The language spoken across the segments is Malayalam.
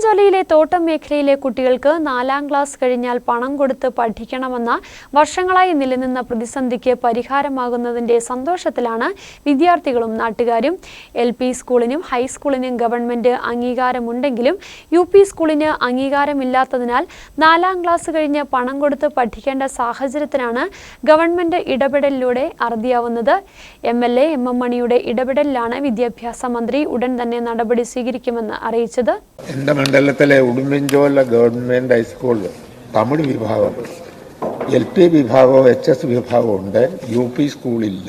ഉടുമ്പൻചോലയിലെ തോട്ടം മേഖലയിലെ കുട്ടികൾക്ക് നാലാം ക്ലാസ് കഴിഞ്ഞാൽ പണം കൊടുത്ത് പഠിക്കണമെന്ന വർഷങ്ങളായി നിലനിന്ന പ്രതിസന്ധിക്ക് പരിഹാരമാകുന്നതിന്റെ സന്തോഷത്തിലാണ് വിദ്യാർത്ഥികളും നാട്ടുകാരും. എൽ പി സ്കൂളിനും ഹൈസ്കൂളിനും ഗവൺമെന്റ് അംഗീകാരമുണ്ടെങ്കിലും യു പി സ്കൂളിന് അംഗീകാരമില്ലാത്തതിനാൽ നാലാം ക്ലാസ് കഴിഞ്ഞ് പണം കൊടുത്ത് പഠിക്കേണ്ട സാഹചര്യത്തിനാണ് ഗവൺമെന്റ് ഇടപെടലിലൂടെ അറുതിയാവുന്നത്. M L A M M മണിയുടെ ഇടപെടലിലാണ് വിദ്യാഭ്യാസ മന്ത്രി ഉടൻ തന്നെ നടപടി സ്വീകരിക്കുമെന്ന് അറിയിച്ചത്. മണ്ഡലത്തിലെ ഉടുമ്പൻചോല ഗവൺമെന്റ് ഹൈസ്കൂൾ തമിഴ് വിഭാഗം എൽ പി വിഭാഗവും എച്ച് എസ് വിഭാഗവും ഉണ്ട്. യു പി സ്കൂളില്ല.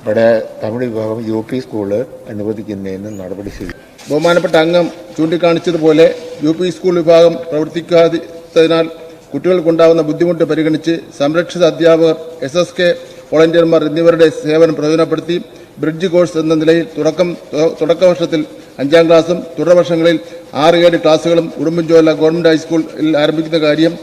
ഇവിടെ തമിഴ് വിഭാഗം യു പി സ്കൂൾ അനുവദിക്കുന്നതിന് നടപടി സ്വീകരിക്കും ബഹുമാനപ്പെട്ട അംഗം ചൂണ്ടിക്കാണിച്ചതുപോലെ യു പി സ്കൂൾ വിഭാഗം പ്രവർത്തിക്കാത്തതിനാൽ കുട്ടികൾക്കുണ്ടാകുന്ന ബുദ്ധിമുട്ട് പരിഗണിച്ച് സംരക്ഷിത അധ്യാപകർ എസ് എസ് കെ വോളണ്ടിയർമാർ എന്നിവരുടെ സേവനം പ്രയോജനപ്പെടുത്തി ബ്രിഡ്ജ് കോഴ്സ് എന്ന നിലയിൽ തുടക്കം തുടക്ക വർഷത്തിൽ അഞ്ചാം ക്ലാസ്സും തുടർവർഷങ്ങളിൽ ആറ് ഏഴ് ക്ലാസ്സുകളും ഉടുമ്പൻചോല ഗവൺമെന്റ് ഹൈസ്കൂളിൽ ആരംഭിക്കുന്ന കാര്യം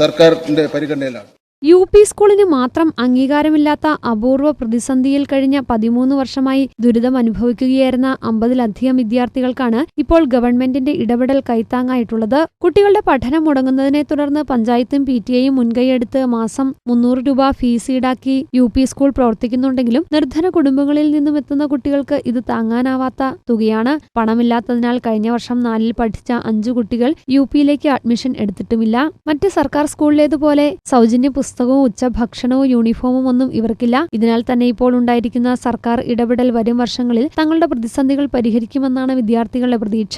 സർക്കാരിന്റെ പരിഗണനയിലാണ്. യു പി സ്കൂളിന് മാത്രം അംഗീകാരമില്ലാത്ത അപൂർവ പ്രതിസന്ധിയിൽ കഴിഞ്ഞ പതിമൂന്ന് വർഷമായി ദുരിതം അനുഭവിക്കുകയായിരുന്ന അമ്പതിലധികം വിദ്യാർത്ഥികൾക്കാണ് ഇപ്പോൾ ഗവൺമെന്റിന്റെ ഇടപെടൽ കൈത്താങ്ങായിട്ടുള്ളത്. കുട്ടികളുടെ പഠനം മുടങ്ങുന്നതിനെ തുടർന്ന് പഞ്ചായത്തും പി ടി ഐയും മുൻകൈയെടുത്ത് മാസം മുന്നൂറ് രൂപ ഫീസ് ഈടാക്കി യു പി സ്കൂൾ പ്രവർത്തിക്കുന്നുണ്ടെങ്കിലും നിർധന കുടുംബങ്ങളിൽ നിന്നും എത്തുന്ന കുട്ടികൾക്ക് ഇത് താങ്ങാനാവാത്ത തുകയാണ്. പണമില്ലാത്തതിനാൽ കഴിഞ്ഞ വർഷം നാലിൽ പഠിച്ച അഞ്ചു കുട്ടികൾ യു പിയിലേക്ക് അഡ്മിഷൻ എടുത്തിട്ടുമില്ല. മറ്റ് സർക്കാർ സ്കൂളിലേതുപോലെ സൗജന്യ പുസ്തകവും ഉച്ചഭക്ഷണവും യൂണിഫോമും ഒന്നും ഇവർക്കില്ല ഇതിനാൽ തന്നെ ഇപ്പോൾ ഉണ്ടായിരിക്കുന്ന സർക്കാർ ഇടപെടൽ വരും വർഷങ്ങളിൽ തങ്ങളുടെ പ്രതിസന്ധികൾ പരിഹരിക്കുമെന്നാണ് വിദ്യാർത്ഥികളുടെ പ്രതീക്ഷ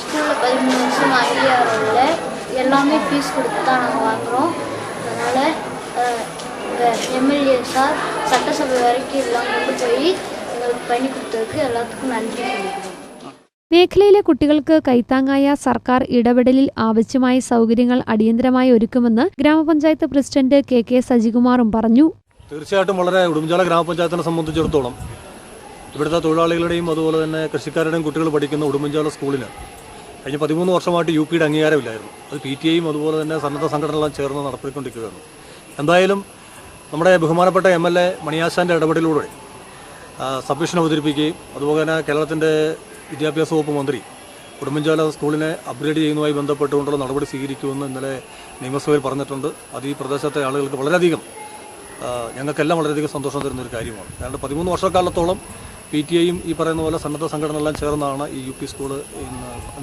ஸ்கூலில் பதிமூணு வருஷம் ஐடியாவில் எல்லாமே ஃபீஸ் கொடுத்து தான் நாங்கள் வாங்குகிறோம் அதனால் எம்எல்ஏ சார் சட்டசபை வரைக்கும் எல்லாம் கொண்டு போய் எங்களுக்கு பண்ணி கொடுத்ததுக்கு எல்லாத்துக்கும் நன்றி சொல்லிக்கிறோம் മേഖലയിലെ കുട്ടികൾക്ക് കൈത്താങ്ങായ സർക്കാർ ഇടപെടലിൽ ആവശ്യമായ സൗകര്യങ്ങൾ അടിയന്തരമായി ഒരുക്കുമെന്ന് ഗ്രാമപഞ്ചായത്ത് പ്രസിഡന്റ് കെ കെ സജികുമാറും പറഞ്ഞു. തീർച്ചയായിട്ടും വളരെ ഉടുമ്പൻചോല ഗ്രാമപഞ്ചായത്തിനെ സംബന്ധിച്ചിടത്തോളം ഇവിടുത്തെ തൊഴിലാളികളുടെയും അതുപോലെ തന്നെ കൃഷിക്കാരുടെയും കുട്ടികൾ പഠിക്കുന്ന ഉടുമ്പൻചോല സ്കൂളിന് കഴിഞ്ഞ പതിമൂന്ന് വർഷമായിട്ട് യു പിയുടെ അംഗീകാരമില്ലായിരുന്നു. അത് പി ടി ഐയും അതുപോലെ തന്നെ സന്നദ്ധ സംഘടനകളും ചേർന്ന് നടത്തിക്കൊണ്ടിരിക്കുകയാണ്. എന്തായാലും നമ്മുടെ ബഹുമാനപ്പെട്ട എം എൽ എ മണിയാശാന്റെ ഇടപെടലിലൂടെ സബ്മിഷൻ അവതരിപ്പിക്കുകയും അതുപോലെ തന്നെ കേരളത്തിന്റെ വിദ്യാഭ്യാസ വകുപ്പ് മന്ത്രി കുടുംബഞ്ചാല സ്കൂളിനെ അപ്ഗ്രേഡ് ചെയ്യുന്നതുമായി ബന്ധപ്പെട്ടുകൊണ്ടുള്ള നടപടി സ്വീകരിക്കുമെന്ന് ഇന്നലെ നിയമസഭയിൽ പറഞ്ഞിട്ടുണ്ട്. അത് ഈ പ്രദേശത്തെ ആളുകൾക്ക് വളരെയധികം ഞങ്ങൾക്കെല്ലാം വളരെയധികം സന്തോഷം തരുന്ന ഒരു കാര്യമാണ്. കാരണം പതിമൂന്ന് വർഷക്കാലത്തോളം പി ടി ഐയും ഈ പറയുന്ന പോലെ സന്നദ്ധ സംഘടനകളെല്ലാം ചേർന്നാണ് ഈ യു പി സ്കൂൾ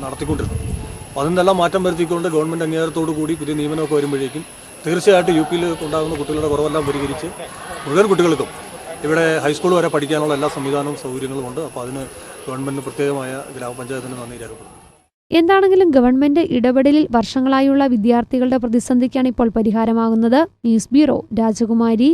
നടത്തിക്കൊണ്ടിരുന്നത്. അപ്പോൾ അതിനെല്ലാം മാറ്റം വരുത്തിക്കൊണ്ട് ഗവൺമെന്റ് അംഗീകാരത്തോടു കൂടി പുതിയ നിയമനമൊക്കെ വരുമ്പോഴേക്കും തീർച്ചയായിട്ടും യു പിയിൽ ഉണ്ടാകുന്ന കുട്ടികളുടെ കുറവെല്ലാം പരിഹരിച്ച് മുഴുവൻ കുട്ടികൾക്കും ഇവിടെ ഹൈസ്കൂൾ വരെ പഠിക്കാനുള്ള എല്ലാ സംവിധാനവും സൗകര്യങ്ങളും ഉണ്ട്. അപ്പോൾ അതിന് ഗവൺമെന്റ് പ്രത്യേകമായ ഗ്രാമപഞ്ചായത്തിന് നന്ദി രേഖപ്പെടുത്തും എന്താണെങ്കിലും ഗവൺമെന്റ് ഇടപെടലിൽ വർഷങ്ങളായുള്ള വിദ്യാർത്ഥികളുടെ പ്രതിസന്ധിക്കാണ് ഇപ്പോൾ പരിഹാരമാകുന്നത്. ന്യൂസ് ബ്യൂറോ രാജകുമാരി.